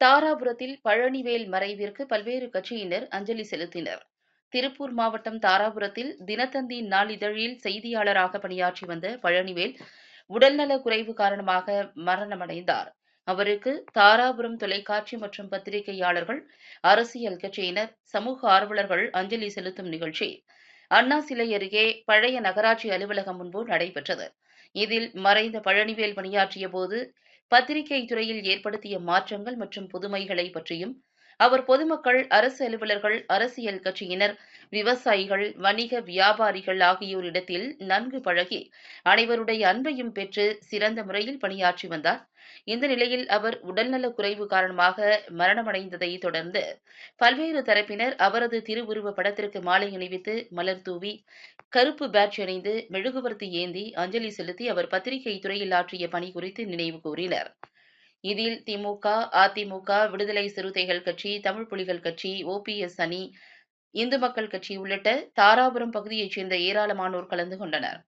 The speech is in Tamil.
தாராபுரத்தில் பழனிவேல் மறைவிற்கு பல்வேறு கட்சியினர் அஞ்சலி செலுத்தினர். திருப்பூர் மாவட்டம் தாராபுரத்தில் தினத்தந்தி நாளிதழில் செய்தியாளராக பணியாற்றி வந்த பழனிவேல் உடல்நல குறைவு காரணமாக மரணமடைந்தார். அவருக்கு தாராபுரம் தொலைக்காட்சி மற்றும் பத்திரிகையாளர்கள் அரசியல் கட்சியினர் சமூக ஆர்வலர்கள் அஞ்சலி செலுத்தும் நிகழ்ச்சி. அண்ணா சிலை அருகே பழைய நகராட்சி அலுவலகம் முன்பு நடைபெற்றது. இதில் மறைந்த பழனிவேல் பணியாற்றிய போது பத்திரிகை துறையில் ஏற்படுத்திய மாற்றங்கள் மற்றும் புதுமைகளை பற்றியும் அவர் பொதுமக்கள் அரசு அலுவலர்கள் அரசியல் கட்சியினர் விவசாயிகள் வணிக வியாபாரிகள் ஆகியோரிடத்தில் நன்கு பழகி அனைவருடைய அன்பையும் பெற்று சிறந்த முறையில் பணியாற்றி வந்தார். இந்த நிலையில் அவர் உடல்நலக் குறைவு காரணமாக மரணமடைந்ததை தொடர்ந்து பல்வேறு தரப்பினர் அவரது திருவுருவ படத்திற்கு மாலை அணிவித்து மலர் தூவி கருப்பு பேட்ச் அணிந்து மெழுகுவர்த்தி ஏந்தி அஞ்சலி செலுத்தி அவர் பத்திரிகை துறையில் ஆற்றிய பணி குறித்து நினைவு கூறினர். இதில் திமுக அதிமுக விடுதலை சிறுத்தைகள் கட்சி தமிழ் புலிகள் கட்சி ஓபிஎஸ் அணி இந்து மக்கள் கட்சி உள்ளிட்ட தாராபுரம் பகுதியைச் சேர்ந்த ஏராளமானோர் கலந்து கொண்டனர்.